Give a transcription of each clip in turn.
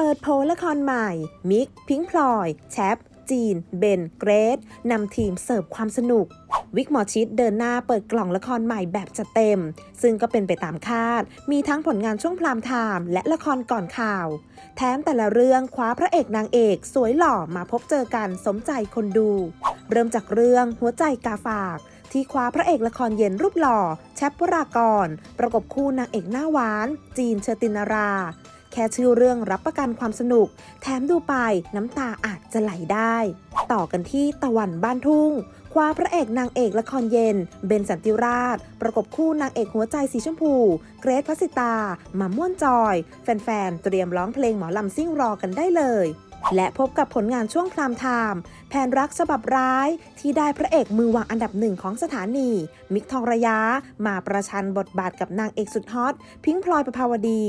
ปิดโพลละครใหม่ มิก พิงพลอย แชป จีน เบน เกรซนำทีมเสิร์ฟความสนุก วิกหมอชิดเดินหน้าเปิดกล่องละครใหม่แบบจัดเต็ม ซึ่งก็เป็นไปตามคาด มีทั้งผลงานช่วงพรามไทม์และละครก่อนข่าว แถมแต่ละเรื่องคว้าพระเอกนางเอก สวยหล่อมาพบเจอกันสมใจคนดู เริ่มจากเรื่องหัวใจกาฝากที่คว้าพระเอกละครเย็นรูปหล่อ แชปวรากร ประกบคู่นางเอกหน้าหวาน จีนเชอตินารา แค่ชื่อเรื่องรับประกันความสนุก แถมดูไปน้ำตาอาจจะไหลได้ ต่อกันที่ตะวันบ้านทุ่ง คว้าพระเอกนางเอกละครเย็น เบนสันติราช ประกบคู่นางเอกหัวใจสีชมพู เกรทพัสสิตามาม่วนจอย แฟนๆ เตรียมร้องเพลงหมอลำซิ่งรอกันได้เลย และพบกับผลงานช่วงพรามไทม์แผนรักฉบับร้าย ที่ได้พระเอกมือวางอันดับหนึ่งของสถานี มิกทองระยะ มาประชันบทบาทกับนางเอกสุดฮอต พิงพลอยประภาวดี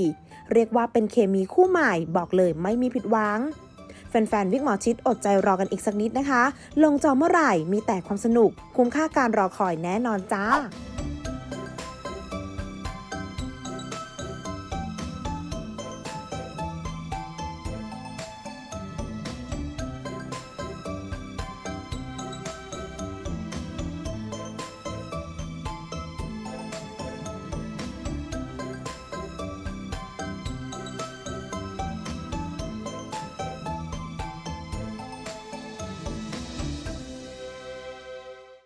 เรียกว่าเป็นเคมีคู่ใหม่บอกเลยไม่มีผิดหวังแฟนๆ วิกหมอชิดอดใจรอกันอีกสักนิดนะคะ ลงจอเมื่อไหร่มีแต่ความสนุก คุ้มค่าการรอคอยแน่นอนจ้า